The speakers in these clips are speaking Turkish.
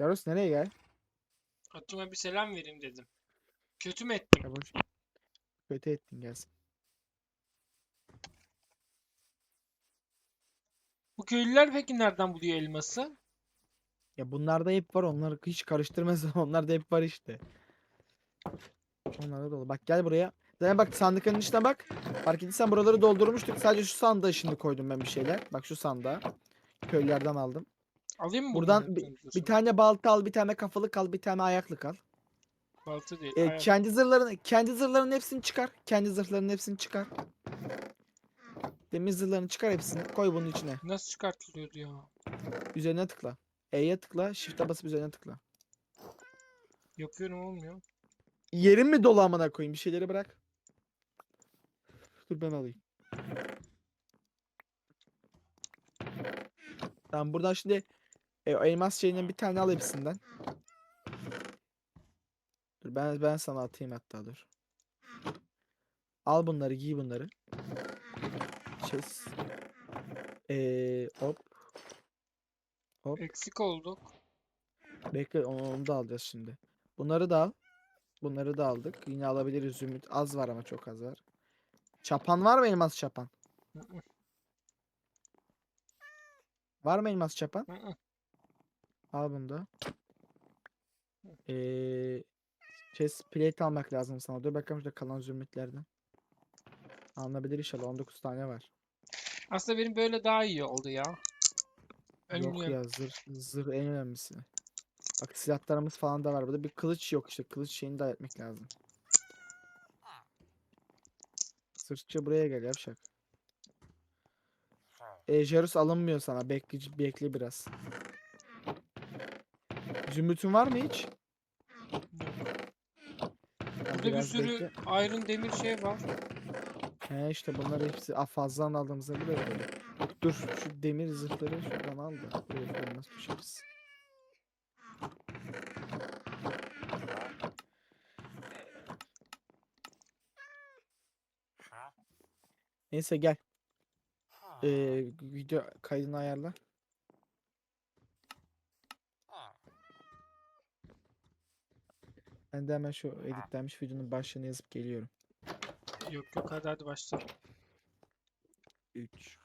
Yarus nereye gel? Atuma bir selam vereyim dedim. Kötü mü ettim? Ya boş. Kötü ettin gelsin. Bu köylüler peki nereden buluyor elması? Ya bunlarda hep var onları hiç karıştırmaz onlarda hep var işte. Onlarda dolu. Bak gel buraya. Zaten bak sandıkların içine bak. Fark ettiysen buraları doldurmuştuk. Sadece şu sandığa şimdi koydum ben bir şeyler. Bak şu sandığa. Köylülerden aldım. Alayım mı Buradan bir, bir tane balta al, bir tane kafalık al, bir tane ayaklık al. Balta değil. E, ayak. kendi zırhlarını, kendi zırhlarının hepsini çıkar. Kendi zırhlarının hepsini çıkar. Demir zırhlarını çıkar hepsini. Koy bunun içine. Nasıl çıkartılıyordu ya? Üzerine tıkla. E'ye tıkla. Shift'e basıp üzerine tıkla. Yapıyorum olmuyor. Yerin mi dolu amına koyayım? Bir şeyleri bırak. Dur ben alayım. Tamam buradan şimdi e, elmas şeyinden bir tane al hepsinden. Dur ben ben sana atayım hatta dur. Al bunları giy bunları. Chest. Ee, hop. Hop. Eksik olduk. Bekle onu, onu da alacağız şimdi. Bunları da al. Bunları da aldık. Yine alabiliriz Zümrüt. Az var ama çok az var. Çapan var mı elmas çapan? Var mı elmas çapan? Al bunu da. Ee, chest plate almak lazım sana. Dur bakalım şurada kalan zümrütlerden. Alınabilir inşallah. 19 tane var. Aslında benim böyle daha iyi oldu ya. Yok Önlüyorum. ya zırh, zırh en önemlisi. Bak silahlarımız falan da var. Burada bir kılıç yok işte. Kılıç şeyini de halletmek lazım. Sırtçı buraya gel yavşak. E, Jerus alınmıyor sana. Bekle, bekle biraz. Zümrütün var mı hiç? Burada bir biraz sürü bekle. iron demir şey var. He işte bunlar hepsi ah, fazladan aldığımızda bile böyle. Dur şu demir zırhları şuradan al da. Buraya koymaz düşeriz. Neyse gel. Ee, video kaydını ayarla. Ben de hemen şu editlenmiş videonun başlığını yazıp geliyorum. Yok yok hadi hadi başla. 3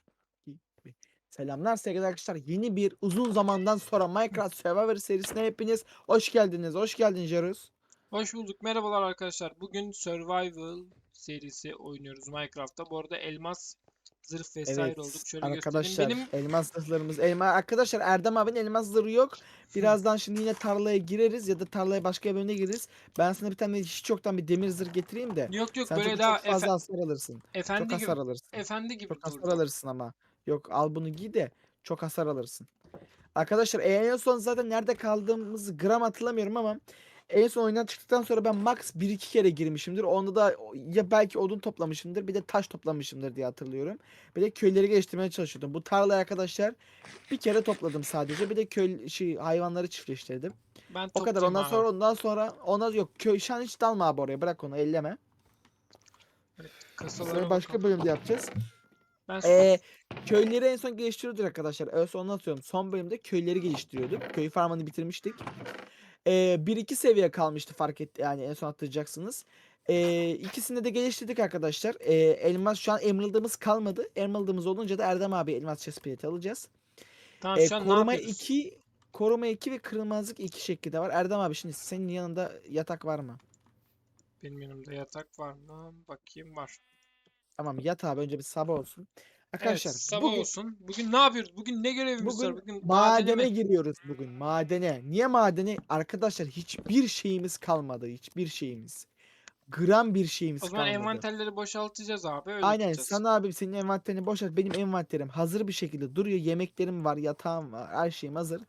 2 1 Selamlar sevgili arkadaşlar. Yeni bir uzun zamandan sonra Minecraft Survivor serisine hepiniz hoş geldiniz. Hoş geldin Jarus. Hoş bulduk. Merhabalar arkadaşlar. Bugün Survival serisi oynuyoruz Minecraft'ta. Bu arada elmas, zırh vesaire Evet olduk. Şöyle arkadaşlar göstereyim. Benim elmas zırhlarımız elma arkadaşlar Erdem abinin elmas zırhı yok. Birazdan şimdi yine tarlaya gireriz ya da tarlaya başka bir bölümüne gireriz. Ben sana bir tane hiç çoktan bir demir zırh getireyim de. yok yok Sen böyle çok, daha çok fazla efe- hasar alırsın. Çok efendi gibi hasar alırsın. efendi gibi Çok hasar durdu. alırsın ama. Yok al bunu giy de çok hasar alırsın. Arkadaşlar en son zaten nerede kaldığımızı gram hatırlamıyorum ama en son oyundan çıktıktan sonra ben max 1-2 kere girmişimdir. Onda da ya belki odun toplamışımdır bir de taş toplamışımdır diye hatırlıyorum. Bir de köyleri geliştirmeye çalışıyordum. Bu tarlayı arkadaşlar bir kere topladım sadece. Bir de köy şey hayvanları çiftleştirdim. Ben O kadar. Ondan abi. sonra ondan sonra ona yok köy şu an hiç dalma abi oraya. Bırak onu elleme. Kasalara Sonra başka bakalım. bölümde yapacağız. Ben Ee, köyleri en son geliştiriyorduk arkadaşlar. En son anlatıyorum. Son bölümde köyleri geliştiriyorduk. Köy farmını bitirmiştik. Ee, 1-2 seviye kalmıştı fark etti. Yani en son hatırlayacaksınız. Ee, ikisini de geliştirdik arkadaşlar. Ee, elmas şu an emerald'ımız kalmadı. Emerald'ımız olunca da Erdem abi elmas chest plate alacağız. tamam Ee, şu an ne koruma yapıyoruz? 2 koruma 2 ve kırılmazlık 2 şekilde var. Erdem abi şimdi senin yanında yatak var mı? Benim yanımda yatak var mı? Bakayım var. Tamam yat abi önce bir sabah olsun. Evet Arkadaşlar sabah bugün olsun. Bugün ne yapıyoruz? Bugün ne görevimiz var? Bugün Bugün madene madene giriyoruz bugün. Madene. Niye madene? Arkadaşlar hiçbir şeyimiz kalmadı. Hiçbir şeyimiz. Gram bir şeyimiz O zaman kalmadı. envanterleri boşaltacağız abi. Öyle Aynen gideceğiz. sana abi senin envanterini boşalt. Benim envanterim hazır bir şekilde duruyor. Yemeklerim var, yatağım var. Her şeyim hazır.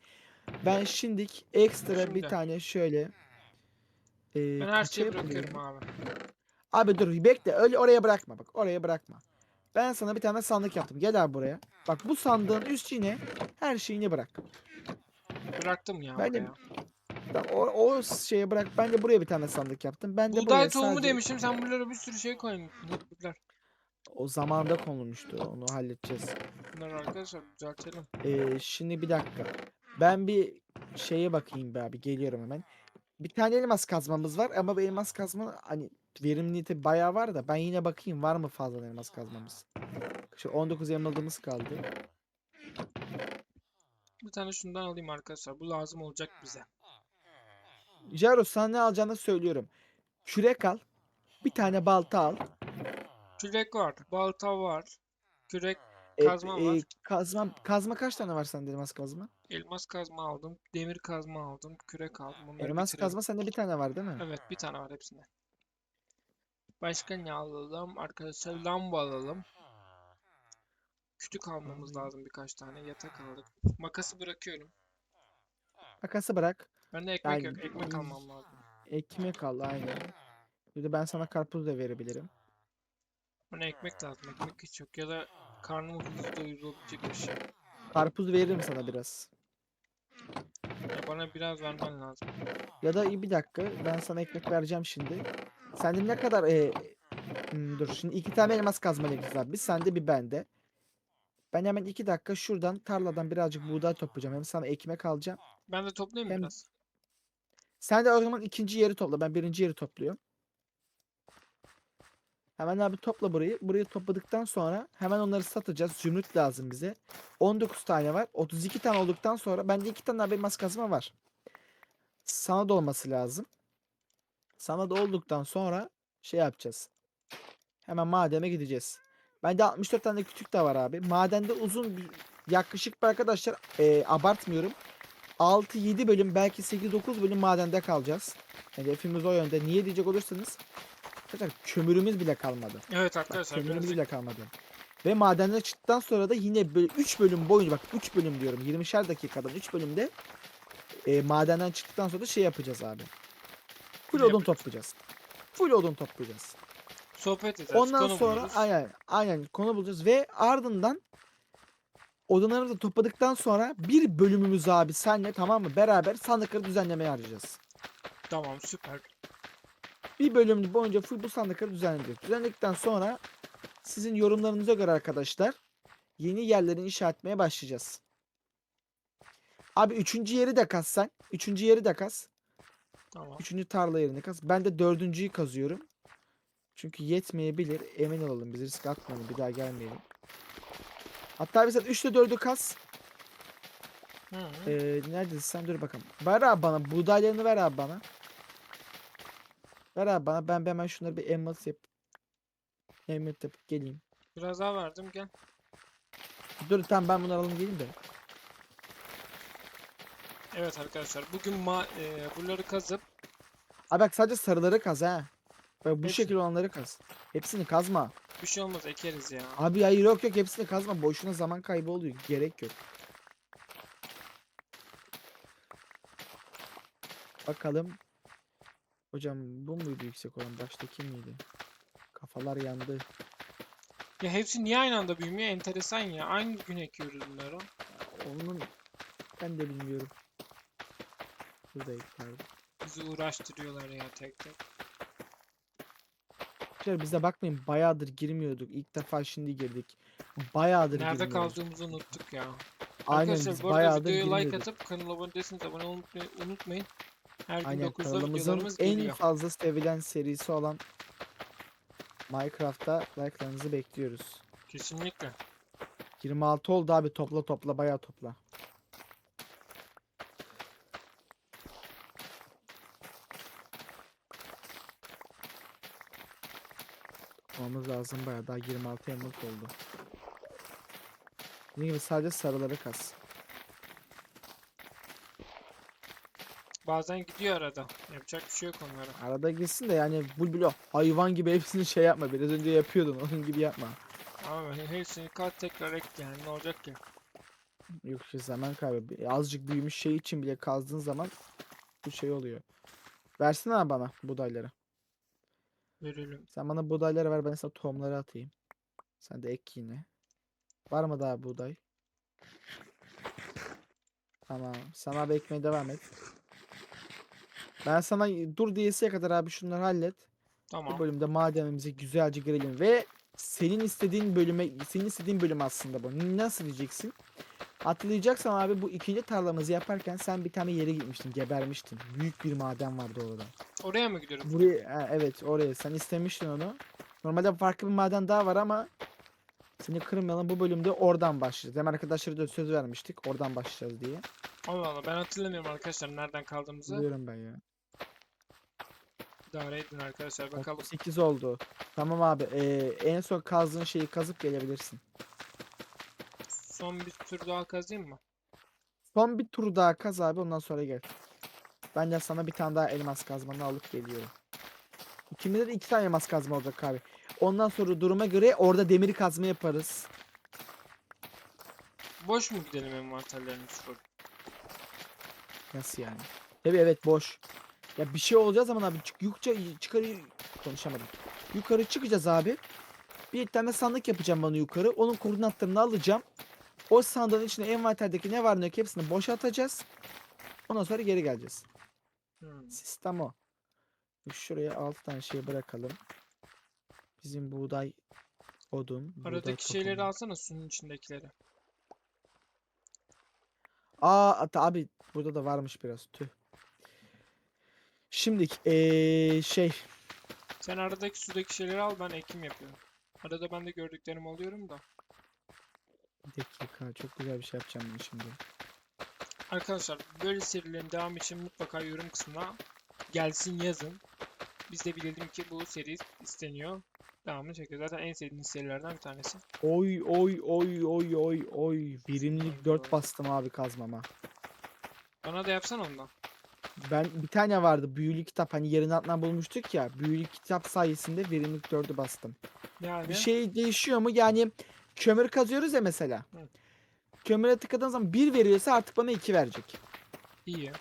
Ben şimdik ekstra bir Şimdi. tane şöyle e, Ben her şeyi bırakıyorum abi. Abi dur bekle. Öyle oraya bırakma bak. Oraya bırakma. Ben sana bir tane sandık yaptım. Gel abi buraya. Bak bu sandığın üstüne her şeyini bırak. Bıraktım ya Ben de- O, o şeye bırak. Ben de buraya bir tane sandık yaptım. Ben de buraya Buğday tohumu sadece demişim. Sen buralara bir sürü şey koymuşsun. O zamanda konulmuştu. Onu halledeceğiz. Bunları arkadaşlar düzeltelim. Ee, şimdi bir dakika. Ben bir şeye bakayım be abi geliyorum hemen. Bir tane elmas kazmamız var ama bu elmas kazma hani verimliliği bayağı var da ben yine bakayım var mı fazla elmas kazmamız. Şu 19 emerald'ımız kaldı. Bir tane şundan alayım arkadaşlar. Bu lazım olacak bize. Jaro sana ne alacağını söylüyorum. Kürek al. Bir tane balta al. Kürek var, balta var, kürek, E, Kazma e, var. kazma, kazma kaç tane var sende elmas kazma? Elmas kazma aldım, demir kazma aldım, kürek aldım. Bunları Elmas bitirelim. kazma sende bir tane var değil mi? Evet, bir tane var hepsinde. Başka ne alalım? Arkadaşlar lamba alalım. Kütük almamız lazım birkaç tane. Yatak aldık. Makası bırakıyorum. Makası bırak. Bende ekmek Yani- yok. Ekmek almam lazım. Ekmek al aynen. Bir de ben sana karpuz da verebilirim. Bana ekmek lazım. Ekmek hiç yok. Ya da karnımı hızlı doyurabilecek bir şey. Karpuz veririm sana biraz. Bana biraz vermen lazım. Ya da bir dakika ben sana ekmek vereceğim şimdi. Sende ne kadar e, hmm, dur şimdi iki tane elmas kazma lekesi var. Bir sende bir bende. Ben hemen iki dakika şuradan tarladan birazcık buğday toplayacağım. Hem sana ekmek alacağım. Ben de toplayayım Hem- biraz? Sen de o zaman ikinci yeri topla. Ben birinci yeri topluyorum. Hemen abi topla burayı. Burayı topladıktan sonra hemen onları satacağız. Zümrüt lazım bize. 19 tane var. 32 tane olduktan sonra bende 2 tane daha elmas kazma var. Sana da olması lazım. Sana da olduktan sonra şey yapacağız. Hemen madene gideceğiz. Bende 64 tane kütük de var abi. Madende uzun bir yaklaşık arkadaşlar eee, abartmıyorum. 6-7 bölüm belki 8-9 bölüm madende kalacağız. Hedefimiz o yönde. Niye diyecek olursanız arkadaşlar kömürümüz bile kalmadı. Evet Bak arkadaşlar kömürümüz biraz bile kalmadı. Ve madenden çıktıktan sonra da yine böyle 3 bölüm boyunca bak 3 bölüm diyorum 20'şer dakikadan 3 bölümde e, madenden çıktıktan sonra da şey yapacağız abi. Full Ne odun yapacağız? toplayacağız. Full odun toplayacağız. sohbet ederiz. Ondan konu sonra buluruz. aynen aynen konu bulacağız ve ardından odunları da topladıktan sonra bir bölümümüz abi senle tamam mı beraber sandıkları düzenlemeye harcayacağız. Tamam süper. Bir bölüm boyunca full bu sandıkları düzenleyeceğiz. Düzenledikten sonra sizin yorumlarınıza göre arkadaşlar yeni yerleri inşa etmeye başlayacağız. Abi üçüncü yeri de kaz sen. Üçüncü yeri de kaz. Tamam. Üçüncü tarla yerini kaz. Ben de dördüncüyü kazıyorum. Çünkü yetmeyebilir. Emin olalım. Biz risk atmayalım. Bir daha gelmeyelim. Hatta biz 3 ile 4'ü kaz. Hı. Ee, neredesin sen? Dur bakalım. Ver abi bana. Buğdaylarını ver abi bana. Ver abi bana. Ben bir hemen şunları bir emerald yap. Emerald yapıp geleyim. Biraz daha verdim gel. Dur tamam ben bunları alayım geleyim de. Evet arkadaşlar bugün ma e, buraları kazıp Abi bak sadece sarıları kaz ha. Bak bu Hepsi- şekil olanları kaz. Hepsini kazma. bir şey olmaz ekeriz ya. Abi hayır yok yok hepsini kazma. Boşuna zaman kaybı oluyor. Gerek yok. Bakalım. Hocam bu muydu yüksek olan? Baştaki miydi? Kafalar yandı. Ya hepsi niye aynı anda büyümüyor? Enteresan ya. Aynı gün ekiyoruz bunları. Onun ben de bilmiyorum. Burada eklerdim. Bizi uğraştırıyorlar ya tek tek. Arkadaşlar bize bakmayın bayağıdır girmiyorduk. İlk defa şimdi girdik. Bayağıdır Nerede girmiyoruz. kaldığımızı unuttuk ya. Aynen Arkadaşlar biz bu arada bayağıdır videoya like girmiyorduk. atıp kanala abone değilseniz abone olmayı unutmayın. Her gün Aynen 9'da kanalımızın videolarımız en geliyor. fazla sevilen serisi olan Minecraft'ta like'larınızı bekliyoruz. Kesinlikle. 26 oldu abi topla topla bayağı topla. Toplamamız lazım bayağı daha 26 emerald oldu. Dediğim gibi sadece sarıları kas. Bazen gidiyor arada. Yapacak bir şey yok onlara. Arada gitsin de yani bu bile hayvan gibi hepsini şey yapma. Biraz önce yapıyordun onun gibi yapma. Ama hepsini kat tekrar ek yani ne olacak ki? Yok işte zaman kaybı. Azıcık büyümüş şey için bile kazdığın zaman bu şey oluyor. Versene abi bana buğdayları. Verelim. Sen bana buğdayları ver ben sana tohumları atayım. Sen de ek yine. Var mı daha buğday? Tamam. Sana abi ekmeye devam et. Ben sana dur diyesiye kadar abi şunları hallet. Bu Tamam. bölümde madenimize güzelce girelim ve senin istediğin bölüme senin istediğin bölüm aslında bu. Nasıl diyeceksin? Hatırlayacaksan abi bu ikinci tarlamızı yaparken sen bir tane yere gitmiştin, gebermiştin. Büyük bir maden vardı orada. Oraya mı gidiyorum? Buraya, ha, evet oraya sen istemiştin onu. Normalde farklı bir maden daha var ama seni kırmayalım bu bölümde oradan başlayacağız. Hem arkadaşlara da söz vermiştik oradan başlayacağız diye. Allah Allah ben hatırlamıyorum arkadaşlar nereden kaldığımızı. Biliyorum ben ya. İdare edin arkadaşlar bakalım. 8 oldu. Tamam abi ee, en son kazdığın şeyi kazıp gelebilirsin. Son bir tur daha kazayım mı? Son bir tur daha kaz abi ondan sonra gel. Ben de sana bir tane daha elmas kazmanı alıp geliyorum. İkimizde de iki tane elmas kazma olacak abi. Ondan sonra duruma göre orada demir kazma yaparız. Boş mu gidelim envanterlerimiz full? Nasıl yani? Tabii evet boş. Ya bir şey olacağı zaman abi çık yukarı çıkarı konuşamadım. Yukarı çıkacağız abi. Bir tane sandık yapacağım bana yukarı. Onun koordinatlarını alacağım. O sandığın içine envanterdeki ne var ne yok hepsini boşaltacağız. Ondan sonra geri geleceğiz. Hmm. Sistem o. Şuraya 6 tane şey bırakalım. Bizim buğday odun. buğday Aradaki şeyleri tohumu. alsana suyun içindekileri. Aa abi burada da varmış biraz tüh. Şimdi eee şey Sen aradaki sudaki şeyleri al ben ekim yapıyorum. Arada ben de gördüklerimi alıyorum da. bir dakika çok güzel bir şey yapacağım ben şimdi. Arkadaşlar böyle serilerin devamı için mutlaka yorum kısmına gelsin yazın. Biz de bilelim ki bu seri isteniyor. Devamını çekiyor. Zaten en sevdiğiniz serilerden bir tanesi. Oy oy oy oy oy oy. Verimlilik 4 bastım abi kazmama. Bana da yapsan ondan. Ben bir tane vardı büyülü kitap hani yerin altından bulmuştuk ya. Büyülü kitap sayesinde verimlilik 4'ü bastım. Yani Bir şey değişiyor mu? Yani kömür kazıyoruz ya mesela. Hı. Kömüre tıkladığın zaman 1 veriyorsa artık bana 2 verecek. iyi.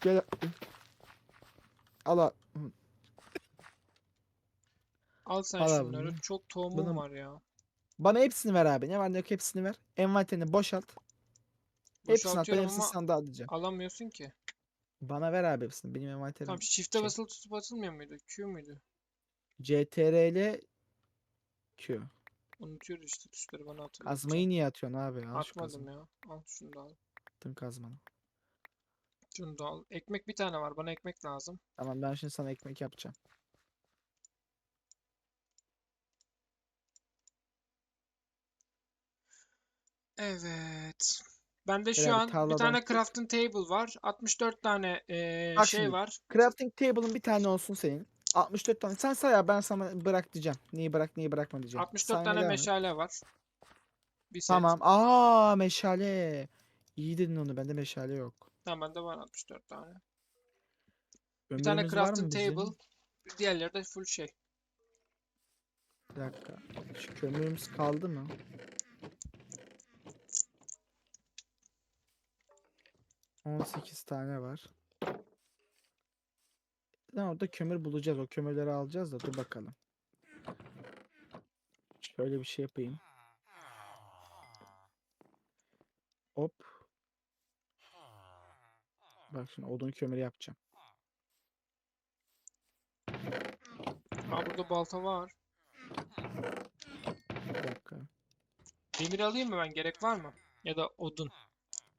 Gel. Al al. Sen Al abi şunları. Çok tohumum Bunu- var ya. Bana hepsini ver abi. Ne var ne yok hepsini ver. Envanterini boşalt. Hepsini at. Ben Boşaltıyorum hepsini ama sandığa alacağım. alamıyorsun ki. Bana ver abi hepsini. Benim envanterim. Tamam shift'e şey. basılı tutup atılmıyor muydu? Q muydu? CTRL Q. Unutuyoruz işte tuşları bana hatırlatacak. Kazmayı niye atıyorsun abi? Al şu Atmadım kazmayı. ya. Al şunu da al. Attın kazmanı. Şunu da al. Ekmek bir tane var. Bana ekmek lazım. Tamam ben şimdi sana ekmek yapacağım. Evet. Bende şu bir an bir tane crafting table var. 64 tane Bak şey şimdi, var. Crafting table'ın bir tane olsun senin. 64 tane. Sen say ya ben sana bırak diyeceğim. Neyi bırak neyi bırakma diyeceğim. 64 Saymaya tane devam et. meşale var. Bir set. Tamam. Aa meşale. İyi dedin onu. Bende meşale yok. Tamam bende var 64 tane. Bir tane Ömrümüz var mı crafting bizim? table. Diğerleri de full şey. Bir dakika. Şu kömürümüz kaldı mı? On sekiz tane var. Lan orada kömür bulacağız. O kömürleri alacağız da dur bakalım. Şöyle bir şey yapayım. Hop. Bak şimdi odun kömürü yapacağım. Aa burada balta var. Bir dakika. Demir alayım mı ben? Gerek var mı? Ya da odun.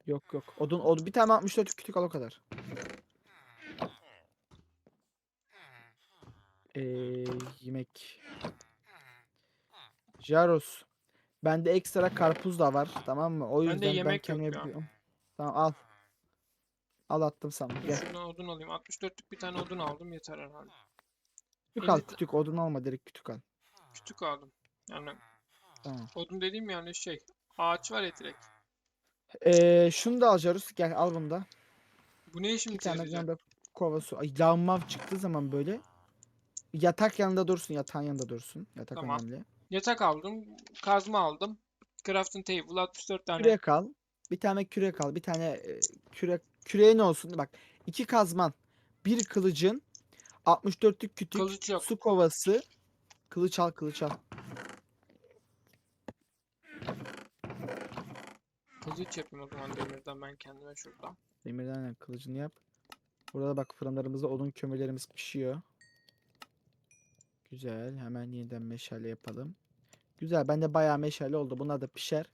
Yok yok. Odun, odun. Bir tane 64 kütük al o kadar. Ee, yemek. Jaros. Bende ekstra karpuz da var. Tamam mı? O yüzden ben yemek yok ya. Tamam al. Al attım sana. Dur Gel. şuradan odun alayım. 64'lük bir tane odun aldım. Yeter herhalde. Kütük al elli kütük. Odun alma direkt kütük al. Kütük aldım. Yani Tamam. odun dediğim yani şey. Ağaç var ya direkt. Ee, şunu da al Jaros. Gel al bunu da. Bu ne işimize Bir tane yarayacak? yanında kova su. Ay, lağmav çıktığı zaman böyle. Yatak yanında dursun. Yatağın yanında dursun. Yatak Tamam. önemli. Yatak aldım. Kazma aldım. Crafting table 64 tane. Kürek al. Bir tane kürek al. Bir tane e, kürek küreğin olsun. Bak iki kazman. Bir kılıcın. 64'lük kütük. Kılıç yok. Su kovası. Kılıç al kılıç al. Kılıç yapayım o zaman demirden ben kendime şuradan. Demirden yap, kılıcını yap. Burada bak fırınlarımızda odun kömürlerimiz pişiyor. Güzel. Hemen yeniden meşale yapalım. Güzel. Bende bayağı meşale oldu. Bunlar da pişer.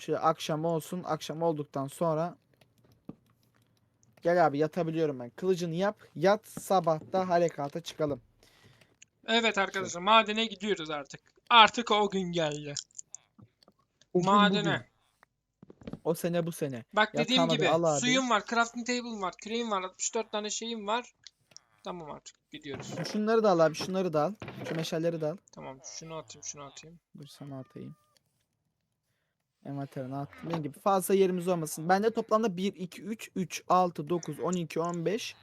Şöyle akşam olsun. Akşam olduktan sonra Gel abi yatabiliyorum ben. Kılıcını yap. Yat sabahta harekata çıkalım. Evet arkadaşlar madene gidiyoruz artık. Artık o gün geldi. Bugün Madene. O sene bu sene. Bak dediğim gibi al abi. suyum var, crafting table var, küreğim var, 64 tane şeyim var. Tamam artık gidiyoruz. Şunları da al abi. Şunları da al. Şu meşalleri de al. Tamam şunu atayım, şunu atayım. Dur sana atayım. Envanterine attım. Dediğim gibi fazla yerimiz olmasın. Bende toplamda 1, 2, 3, 3, 6, 9, 12, 15,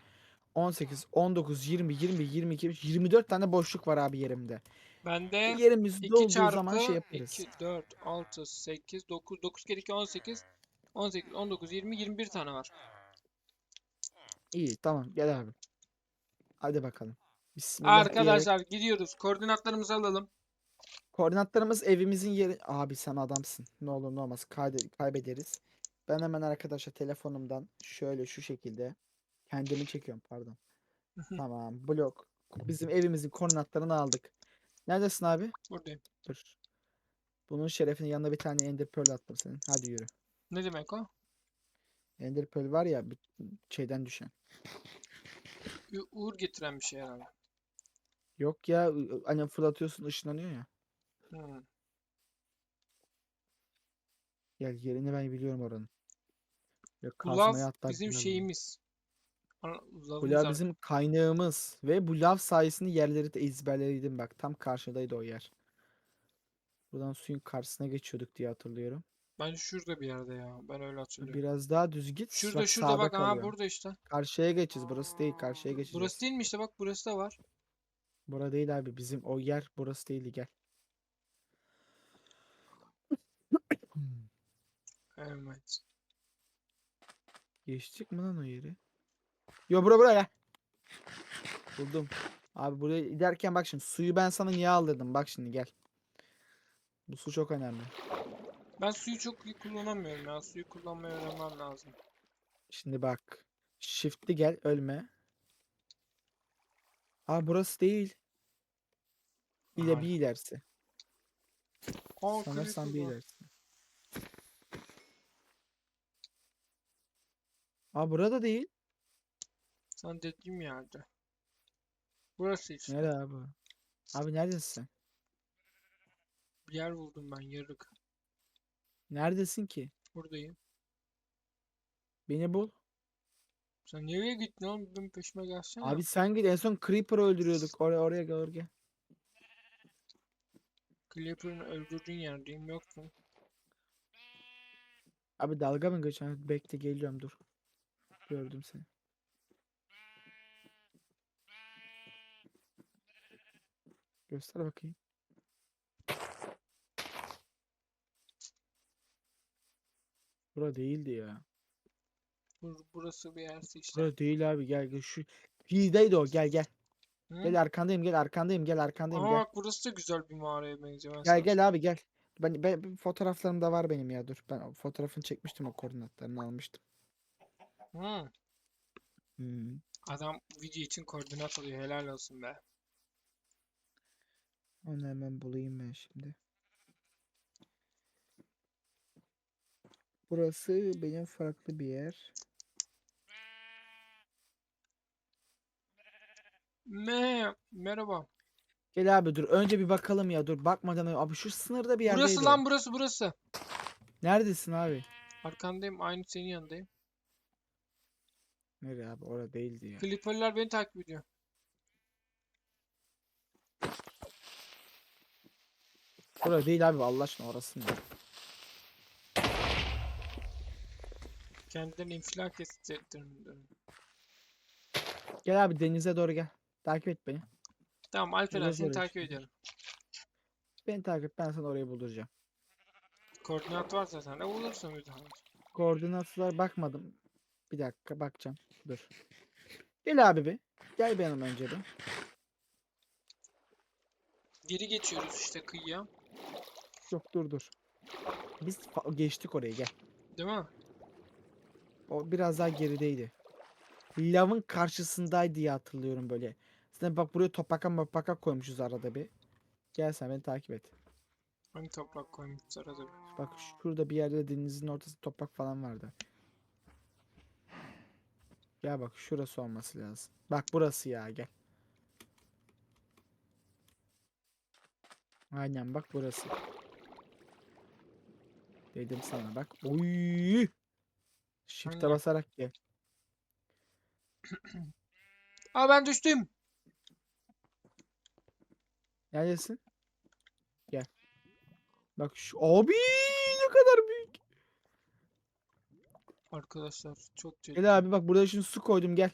18, 19, 20, 20, 22, 24 tane boşluk var abi yerimde. Bende Yerimiz 2 dolduğu çarpı zaman şey yaparız. 2, 4, 6, 8, 9, 9 kere 2, 18, 18, 19, 20, 21 tane var. İyi tamam gel abi. Hadi bakalım. Bismillah diyerek- Arkadaşlar gidiyoruz. Koordinatlarımızı alalım. Koordinatlarımız evimizin yeri. Abi sen adamsın. Ne olur ne olmaz kayde- kaybederiz. Ben hemen arkadaşlar telefonumdan şöyle şu şekilde kendimi çekiyorum pardon. Tamam blok. Bizim evimizin koordinatlarını aldık. Neredesin abi? Buradayım. Dur. Bunun şerefine yanına bir tane Ender Pearl attım senin. Hadi yürü. Ne demek o? Ender Pearl var ya şeyden düşen. U- Uğur getiren bir şey herhalde. Yok ya hani fırlatıyorsun ışınlanıyor ya. Hmm. Gel yerini ben biliyorum oranın. Ya Bu kazmaya lav hatta bizim şeyimiz. Bu lav ar- bizim kaynağımız ve bu lav sayesinde yerleri de ezberledim bak tam karşıdaydı o yer. Buradan suyun karşısına geçiyorduk diye hatırlıyorum. Ben şurada bir yerde ya. Ben öyle hatırlıyorum. Biraz daha düz git. Şurada bak şurada sağda bak aha kalıyor. burada işte. Karşıya geçeceğiz. Burası değil. Karşıya geçeceğiz. Burası değil mi işte bak burası da var. Bura değil abi. Bizim o yer burası değildi. Gel. Evet. Geçtik mi lan o yeri? Yo bura bura gel. Buldum. Abi buraya giderken bak şimdi suyu ben sana niye aldırdım? Bak şimdi gel. Bu su çok önemli. Ben suyu çok iyi kullanamıyorum ya. Suyu kullanmayı öğrenmem lazım. Şimdi bak. Shift'li gel ölme. Aa burası değil. Bir de bir ilerisi. Aa, Sanırsam bir ilerisi. Aa burada değil. Sen dediğim yerde. Burası işte. Nerede abi? Abi neredesin sen? Bir yer buldum ben yarık. Neredesin ki? Buradayım. Beni bul. Sen nereye gittin oğlum? Benim peşime gelsene. Abi sen git en son Creeper'ı öldürüyorduk. Oraya oraya gel oraya. Creeper'ın öldürdüğün yerdeyim. Yoksun. Abi dalga mı geçiyorsun? Bekle geliyorum dur. Gördüm seni. Göster bakayım. Bura değildi ya. Bur burası bir yerse işte. Bura değil abi gel gel şu Hildeydi o gel gel. Hı? Gel arkandayım gel arkandayım gel arkandayım Aa gel. bak burası da güzel bir mağaraya benziyor. Ben Gel sana gel abi gel. Ben, ben fotoğraflarım da var benim ya dur. Ben fotoğrafını çekmiştim o koordinatlarını almıştım. Hı. Hmm. Adam video için koordinat alıyor. Helal olsun be. Onu hemen bulayım ben şimdi. Burası benim farklı bir yer. Me merhaba. Gel abi dur. Önce bir bakalım ya dur. Bakmadan abi şu sınırda bir yerdeydi. Burası lan burası burası. Neredesin abi? Arkandayım. Aynı senin yanındayım. Nereye abi? Orada değildi ya. Clipper'lar beni takip ediyor. Orada değil abi Allah aşkına orası mı? Kendilerini infilak ettirdim. Gel abi denize doğru gel. Takip et beni. Tamam Alperen Biraz seni oraya takip çıkıyor. ediyorum. Beni takip et ben sana orayı bulduracağım. Koordinat varsa sen de bulursun bir tane. Koordinatlar bakmadım. Bir dakika bakacağım. Dur. Gel abi bir. Gel benim önce bir. Geri geçiyoruz işte kıyıya. Yok dur dur. Biz geçtik oraya gel. Değil mi? O biraz daha gerideydi. Lavın karşısındaydı diye hatırlıyorum böyle. Zaten bak buraya topaka mopaka koymuşuz arada bir. Gel sen beni takip et. Hangi toprak koymuşlar acaba? Bak şurada bir yerde denizin ortasında toprak falan vardı. Gel bak şurası olması lazım. Bak burası ya gel. Aynen bak burası. Dedim sana bak. Oy! Shift'e Aynen. basarak gel. Aa ben düştüm. Neredesin? Gel. Bak şu abi ne kadar büyük. Arkadaşlar çok tehlikeli. Gel abi bak burada şimdi su koydum gel.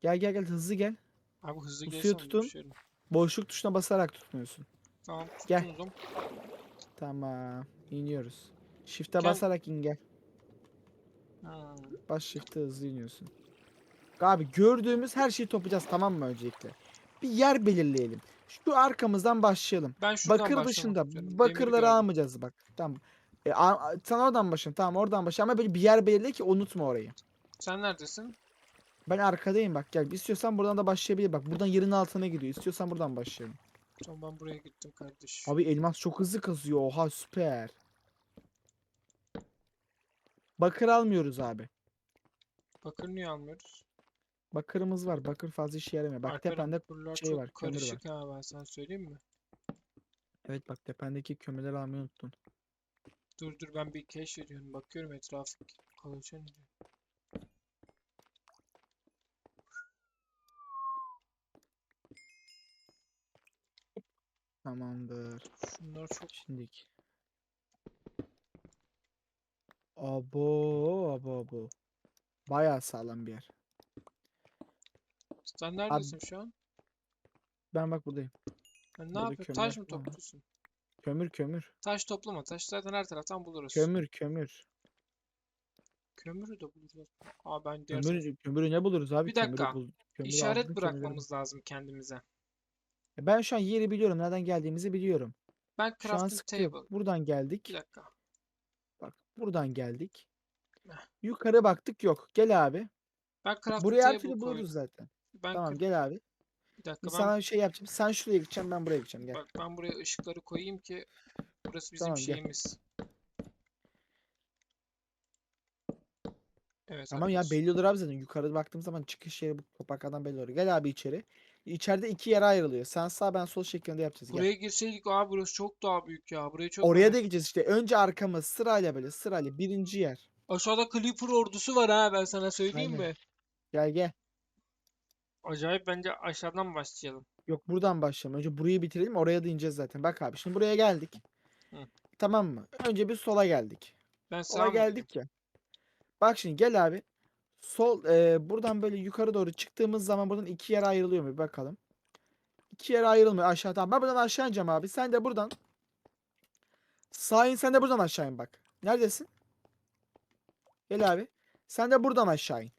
Gel gel gel hızlı gel. Abi hızlı Bu suyu gelsem tutun. düşerim. Boşluk tuşuna basarak tutmuyorsun. Tamam Gel. tutundum. Tamam. İniyoruz. Shift'e Gel. basarak in gel. Ha. Bas shift'e hızlı iniyorsun. Abi gördüğümüz her şeyi toplayacağız tamam mı öncelikle? Bir yer belirleyelim. Şu arkamızdan başlayalım. Ben şuradan Bakır dışında istiyorum. Bakırları gördüm. almayacağız bak. Tamam. E, a- a- sen oradan başla. Tamam oradan başla ama böyle bir yer belirle ki unutma orayı. Sen neredesin? Ben arkadayım bak gel. İstiyorsan buradan da başlayabilir. Bak buradan yerin altına gidiyor. İstiyorsan buradan başlayalım. Tamam ben buraya gittim kardeş. Abi elmas çok hızlı kazıyor. Oha süper. Bakır almıyoruz abi. Bakır niye almıyoruz? Bakırımız var. Bakır fazla işe yaramıyor. Bak tepende buralar şey çok var, kömür var. karışık ha ben sana söyleyeyim mi? Evet bak tependeki kömürleri almayı unuttun. Dur dur ben bir keşfediyorum. Bakıyorum etrafı konuşuyor. Tamamdır. Şunlar çok Şimdilik. Abo abo abo. Bayağı sağlam bir yer. Sen neredesin şu an? Ben bak buradayım. Sen ne Burada yapıyorsun? Taş kömür mı var. topluyorsun? Kömür kömür. Taş toplama. Taş zaten her taraftan buluruz. Kömür kömür. Kömürü de buluruz. Aa ben diğer Kömür, kömürü ne buluruz abi? Bir Kömürü dakika. bul- kömürü İşaret bul. bırakmamız lazım kendimize. E Ben şu an yeri biliyorum. Nereden geldiğimizi biliyorum. Ben Şu an crafting sıkıntı yok. table. Buradan geldik. Bir dakika. Buradan geldik. Yukarı baktık yok. Gel abi. Ben Buraya her türlü buluruz zaten. Ben Tamam gel abi. bir dakika ben sana bir şey yapacağım. Sen şuraya gideceksin ben buraya gideceğim. Gel. bak ben buraya ışıkları koyayım ki burası bizim Tamam, gel. şeyimiz. Evet Tamam ya arkadaşlar. belli olur abi zaten. Yukarı baktığım zaman çıkış yeri bu topraklardan belli olur. Gel abi içeri. İçeride iki yere ayrılıyor. Sen sağ ben sol şeklinde yapacağız. Gel. Buraya girseydik abi burası çok daha büyük ya. Burayı çok Oraya da gideceğiz işte. Önce arkamız sırayla böyle sırayla birinci yer. Aşağıda Creeper ordusu var ha ben sana söyleyeyim Aynen. mi? Gel gel. Acayip bence aşağıdan başlayalım. Yok buradan başlayalım. Önce burayı bitirelim oraya da ineceğiz zaten. Bak abi şimdi buraya geldik. Hı. Tamam mı? Önce bir sola geldik. Ben Sola mı geldik ya. Bak şimdi gel abi. Sol e, buradan böyle yukarı doğru çıktığımız zaman buradan iki yere ayrılıyor mu? Bir bakalım. İki yere ayrılmıyor aşağı. Tamam ben buradan aşağı ineceğim abi. Sen de buradan. Sağ in sen de buradan aşağı in bak. Neredesin? Gel abi. Sen de buradan aşağı in.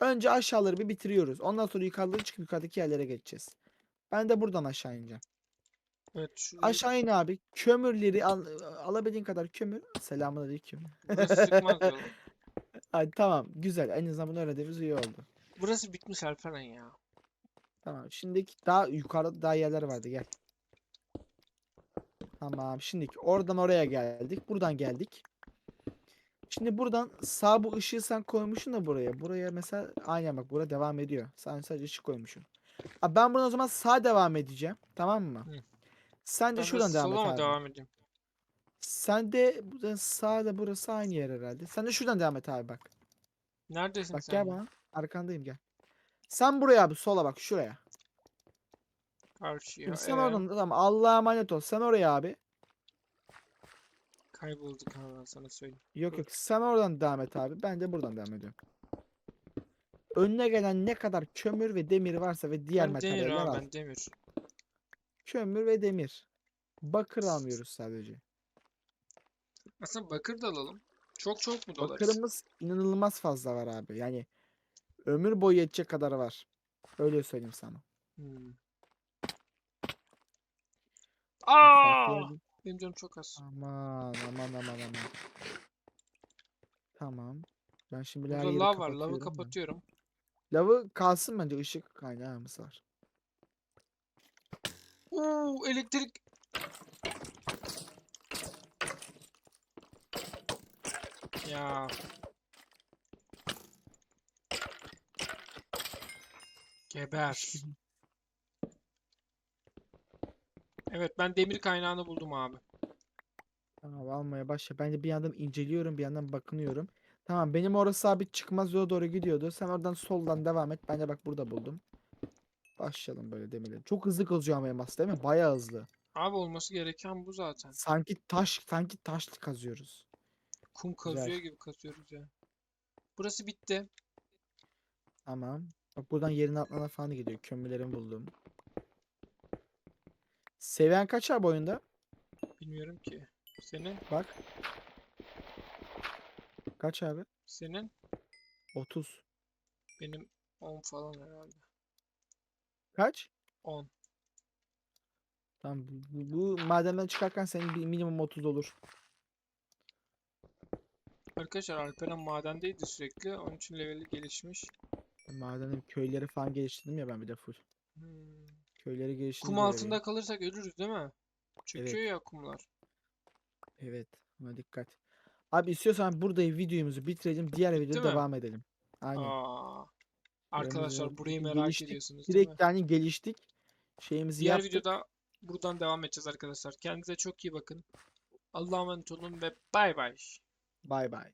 Önce aşağıları bir bitiriyoruz. Ondan sonra yukarıları çıkıp yukarıdaki yerlere geçeceğiz. Ben de buradan aşağı ineceğim. Evet şurayı Aşağı in abi. Kömürleri al, alabildiğin kadar kömür. Selamünaleyküm. burası sıkmaz. Hadi tamam güzel. En azından bunu öğrendiğimiz iyi oldu. Burası bitmiş Alperen ya. Tamam. Şimdiki daha yukarıda daha yerler vardı. Gel. Tamam. Şimdiki oradan oraya geldik. Buradan geldik. Şimdi buradan sağ bu ışığı sen koymuşsun da buraya. Buraya mesela aynen bak burada devam ediyor. Sen sadece ışık koymuşsun. Abi ben buradan o zaman sağ devam edeceğim. Tamam mı? Hı. Sen de Ben şuradan devam et abi. devam edeyim? Sen de buradan sağda burası aynı yer herhalde. Sen de şuradan devam et abi bak. Neredesin Bak sen? gel bana. Arkandayım gel. Sen buraya abi sola bak şuraya. Karşıya. Sen ee, oradan tamam Allah'a emanet ol. Sen oraya abi. Kaybolduk ha ben sana söyleyeyim. Yok yok sen oradan devam et abi. Ben de buradan devam ediyorum. Önüne gelen ne kadar kömür ve demir varsa ve diğer Ben demir materyaller al. ben demir. Kömür ve demir. Bakır almıyoruz sadece. Aslında bakır da alalım. Çok çok mu dolarız? Bakırımız inanılmaz fazla var abi. Yani ömür boyu yetecek kadar var. Öyle söyleyeyim sana. Hmm. Aa! Benim canım çok az. Aman aman aman aman. Tamam. Ben şimdi her Burada yeri lav var. Lavı kapatıyorum. Lavı kalsın bence ışık kaynağımız var. Oo elektrik. Ya. Geber. Evet ben demir kaynağını buldum abi. Tamam almaya başla. Ben de bir yandan inceliyorum bir yandan bakınıyorum. Tamam benim orası sabit çıkmaz yola doğru gidiyordu. Sen oradan soldan devam et. Ben de bak burada buldum. Başlayalım böyle demirleri. Çok hızlı kazıyor ama elmas değil mi? Bayağı hızlı. Abi olması gereken bu zaten. Sanki taş sanki taş kazıyoruz. Kum Güzel. kazıyor gibi kazıyoruz ya. Burası bitti. Tamam. Bak buradan yerin altına falan gidiyor. Kömürlerimi buldum. Seviyen kaç abi oyunda? Bilmiyorum ki. Senin? Bak. Kaç abi? Senin? 30. Benim 10 falan herhalde. Kaç? 10. Tamam bu, bu, bu madenden çıkarken senin bir minimum 30 olur. Arkadaşlar Alperen madendeydi sürekli. Onun için leveli gelişmiş. Madenin köyleri falan geliştirdim ya ben bir de full. Hmm. Köyleri geliştirdim. Kum altında kalırsak ölürüz değil mi? Çöküyor Evet. ya kumlar. Evet. Buna dikkat. Abi istiyorsan burada videomuzu bitirelim. Diğer videoda devam edelim. Aynen. Aa. Arkadaşlar Yerimize burayı merak geliştik, ediyorsunuz değil mi? Direkt yani geliştik. Şeyimizi Diğer yaptık. videoda buradan devam edeceğiz arkadaşlar. Kendinize çok iyi bakın. Allah'a emanet olun ve bay bay. Bay bay.